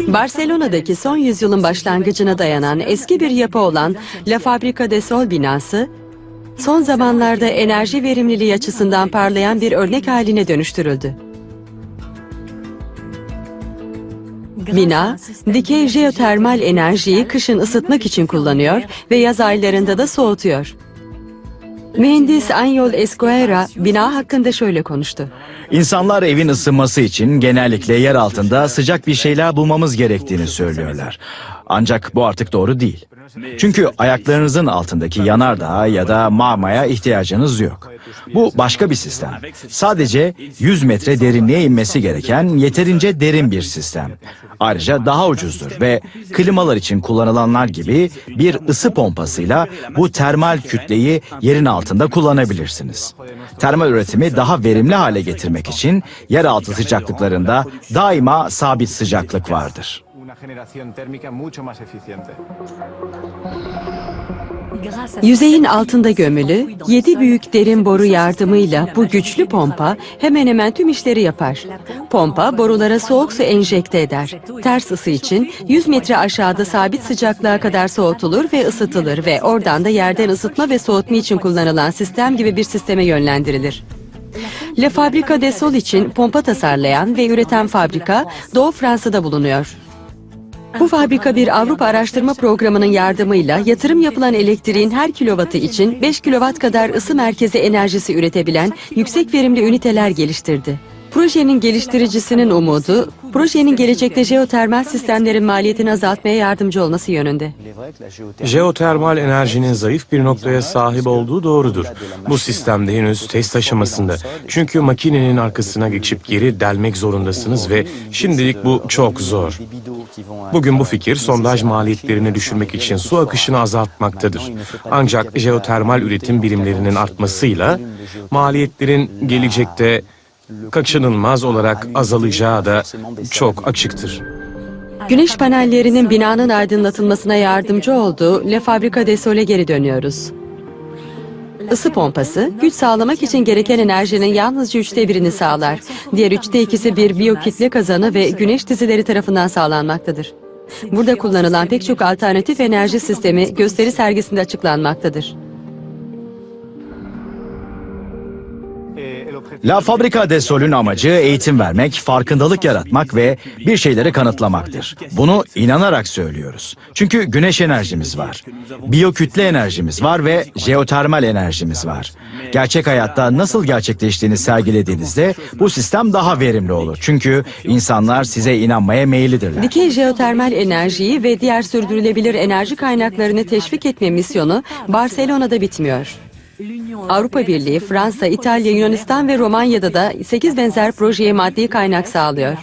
Barcelona'daki son yüzyılın başlangıcına dayanan eski bir yapı olan La Fabrica de Sol binası, son zamanlarda enerji verimliliği açısından parlayan bir örnek haline dönüştürüldü. Bina, dikey jeotermal enerjiyi kışın ısıtmak için kullanıyor ve yaz aylarında da soğutuyor. Mühendis Anyol Escoera bina hakkında şöyle konuştu. İnsanlar evin ısınması için genellikle yer altında sıcak bir şeyler bulmamız gerektiğini söylüyorlar. Ancak bu artık doğru değil. Çünkü ayaklarınızın altındaki yanardağa ya da mağmaya ihtiyacınız yok. Bu başka bir sistem. Sadece 100 metre derinliğe inmesi gereken yeterince derin bir sistem. Ayrıca daha ucuzdur ve klimalar için kullanılanlar gibi bir ısı pompasıyla bu termal kütleyi yerin altında kullanabilirsiniz. Termal üretimi daha verimli hale getirmek için yeraltı sıcaklıklarında daima sabit sıcaklık vardır. Una generación térmica mucho más eficiente. Yüzeyin altında gömülü, 7 büyük derin boru yardımıyla bu güçlü pompa hemen hemen tüm işleri yapar. Pompa borulara soğuk su enjekte eder. Ters ısı için 100 metre aşağıda sabit sıcaklığa kadar soğutulur ve ısıtılır ve oradan da yerden ısıtma ve soğutma için kullanılan sistem gibi bir sisteme yönlendirilir. La Fabrica de Sol için pompa tasarlayan ve üreten fabrika Doğu Fransa'da bulunuyor. Bu fabrika bir Avrupa Araştırma Programı'nın yardımıyla yatırım yapılan elektriğin her kilovatı için 5 kilovat kadar ısı merkezi enerjisi üretebilen yüksek verimli üniteler geliştirdi. Projenin geliştiricisinin umudu, projenin gelecekte jeotermal sistemlerin maliyetini azaltmaya yardımcı olması yönünde. Jeotermal enerjinin zayıf bir noktaya sahip olduğu doğrudur. Bu sistemde henüz test aşamasında. Çünkü makinenin arkasına geçip geri delmek zorundasınız ve şimdilik bu çok zor. Bugün bu fikir sondaj maliyetlerini düşürmek için su akışını azaltmaktadır. Ancak jeotermal üretim birimlerinin artmasıyla maliyetlerin gelecekte kaçınılmaz olarak azalacağı da çok açıktır. Güneş panellerinin binanın aydınlatılmasına yardımcı olduğu Le Fabrica de Sol'e geri dönüyoruz. Isı pompası, güç sağlamak için gereken enerjinin yalnızca üçte birini sağlar. Diğer üçte ikisi bir biyokitle kazanı ve güneş dizileri tarafından sağlanmaktadır. Burada kullanılan pek çok alternatif enerji sistemi gösteri sergisinde açıklanmaktadır. La Fabrica de Sol'ün amacı eğitim vermek, farkındalık yaratmak ve bir şeyleri kanıtlamaktır. Bunu inanarak söylüyoruz. Çünkü güneş enerjimiz var, biyokütle enerjimiz var ve jeotermal enerjimiz var. Gerçek hayatta nasıl gerçekleştiğini sergilediğinizde bu sistem daha verimli olur. Çünkü insanlar size inanmaya meyillidirler. Dikey jeotermal enerjiyi ve diğer sürdürülebilir enerji kaynaklarını teşvik etme misyonu Barcelona'da bitmiyor. Avrupa Birliği, Fransa, İtalya, Yunanistan ve Romanya'da da 8 benzer projeye maddi kaynak sağlıyor.